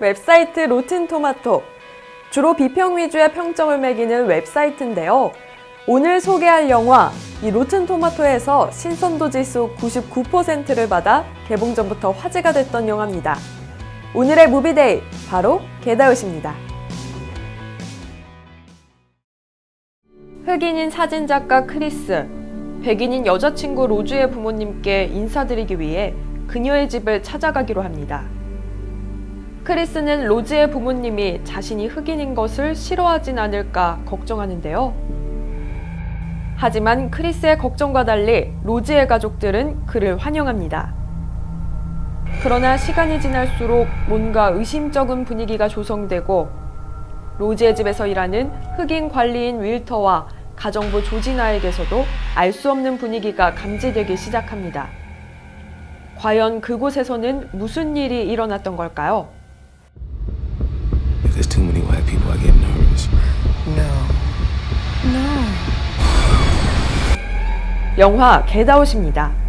웹사이트 로튼토마토. 주로 비평 위주의 평점을 매기는 웹사이트인데요. 오늘 소개할 영화, 이 로튼토마토에서 신선도 지수 99%를 받아 개봉 전부터 화제가 됐던 영화입니다. 오늘의 무비데이, 바로 게다웃입니다. 흑인인 사진작가 크리스, 백인인 여자친구 로즈의 부모님께 인사드리기 위해 그녀의 집을 찾아가기로 합니다. 크리스는 로즈의 부모님이 자신이 흑인인 것을 싫어하진 않을까 걱정하는데요. 하지만 크리스의 걱정과 달리 로즈의 가족들은 그를 환영합니다. 그러나 시간이 지날수록 뭔가 의심쩍은 분위기가 조성되고 로즈의 집에서 일하는 흑인 관리인 윌터와 가정부 조지나에게서도 알 수 없는 분위기가 감지되기 시작합니다. 과연 그곳에서는 무슨 일이 일어났던 걸까요? People, I get nervous. No. No. 영화 겟아웃입니다.